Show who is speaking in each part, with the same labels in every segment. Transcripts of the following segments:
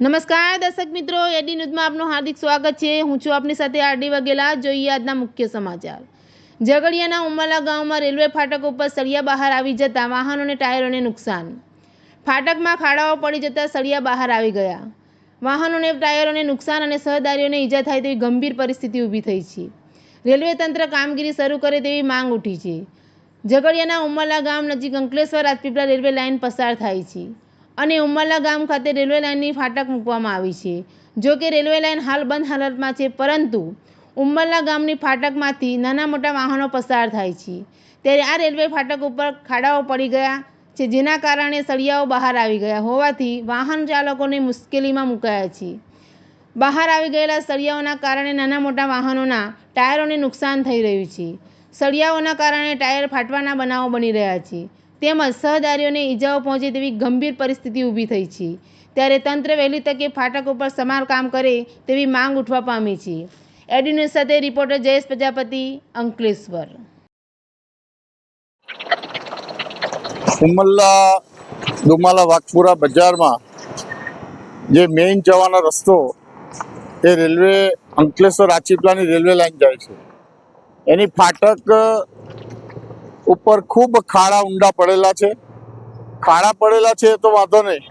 Speaker 1: નમસ્કાર, દર્શક મિત્રો. એડી ન્યૂઝમાં આપનું હાર્દિક સ્વાગત છે. હું છું આપની સાથે આરડી વગેલા જોઈએ આજના મુખ્ય સમાચાર. ઝઘડિયાના ઉમરલા ગામમાં રેલવે ફાટક ઉપર સળિયા બહાર આવી જતા વાહનો અને ટાયરોને નુકસાન. ફાટકમાં ખાડાઓ પડી જતા સળિયા બહાર આવી ગયા. વાહનોને, ટાયરોને નુકસાન અને સહદારીઓને ઈજા થાય તેવી ગંભીર પરિસ્થિતિ ઊભી થઈ છે. રેલવે તંત્ર કામગીરી શરૂ કરે તેવી માંગ ઉઠી છે. ઝઘડિયાના ઉમરલા ગામ નજીક અંકલેશ્વર રાજપીપળા રેલવે લાઇન પસાર થાય છે. અને ઉમરલા ગામ ખાતે રેલવે લાઇનની ફાટક મૂકવામાં આવી છે. જો કે રેલવે લાઇન હાલ બંધ હાલતમાં છે, પરંતુ ઉમરલા ગામની ફાટકમાંથી નાના મોટા વાહનો પસાર થાય છે. ત્યારે આ રેલવે ફાટક ઉપર ખાડાઓ પડી ગયા છે, જેના કારણે સળિયાઓ બહાર આવી ગયા હોવાથી વાહન ચાલકોને મુશ્કેલીમાં મુકાયા છે. બહાર આવી ગયેલા સળિયાઓના કારણે નાના મોટા વાહનોના ટાયરોને નુકસાન થઈ રહ્યું છે. સળિયાઓના કારણે ટાયર ફાટવાના બનાવો બની રહ્યા છે. તેમજ સહદારીઓને ઈજાઓ પહોંચે તેવી ગંભીર પરિસ્થિતિ ઊભી થઈ છે. ત્યારે તંત્ર વહેલી તકે ફાટક ઉપર સમારકામ કરે તેવી માંગ ઉઠવા પામી છે. એડી સાથે રિપોર્ટર જયેશ પ્રજાપતિ, અંકલેશ્વર.
Speaker 2: સુમલ્લા દુમાલા વાઘપુરા બજારમાં જે મેઇન જવાનો રસ્તો, એ રેલવે અંકલેશ્વર રાજપીપળાની રેલવે લાઈન જાય છે. એની ફાટક ઉપર ખૂબ ખાડા ઊંડા પડેલા છે. ખાડા પડેલા છે તો વાંધો નહીં.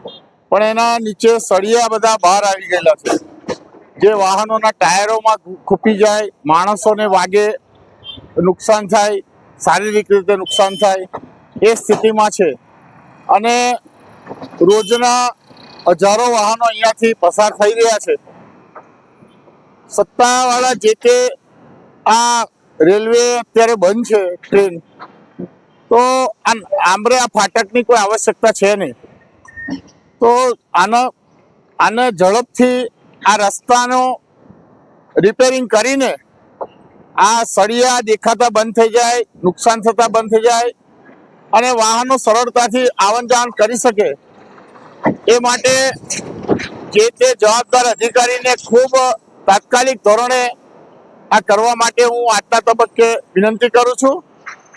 Speaker 2: પણ એના નીચે સળિયા બધા બહાર આવી ગયેલા છે. જે વાહનોના ટાયરોમાં ખૂપી જાય, માણસોને વાગે, નુકસાન થાય, શારીરિક રીતે નુકસાન થાય, એ સ્થિતિમાં છે. અને રોજના હજારો વાહનો અહીંયાથી પસાર થઈ રહ્યા છે. સત્તાવાળા જે તે આ રેલવે અત્યારે બંધ છે ટ્રેન. તો આમરે આ ફાટકની કોઈ આવશ્યકતા છે નહીં. તો આનો, આને ઝડપથી આ રસ્તાનો રિપેરિંગ કરીને આ સળિયા દેખાતા બંધ થઈ જાય, નુકસાન થતા બંધ થઈ જાય અને વાહનો સરળતાથી આવન જાવન કરી શકે એ માટે જે તે જવાબદાર અધિકારીને ખૂબ તાત્કાલિક ધોરણે આ કરવા માટે હું આજના તબક્કે વિનંતી કરું છું.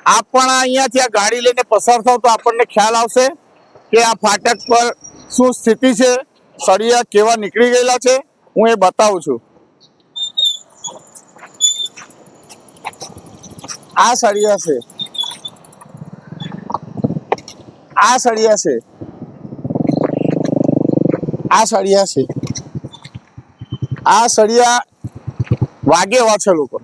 Speaker 2: આપ પણ અહીંયાથી આ ગાડી લઈને પસાર થાવ તો આપણને ખ્યાલ આવશે કે આ ફાટક પર શું સ્થિતિ છે, સળિયા કેવા નીકળી ગયેલા છે, હું એ બતાવું છું. આ સળિયા છે. આ સળિયા છે. આ સળિયા છે. આ સળિયા વાગે છે લોકો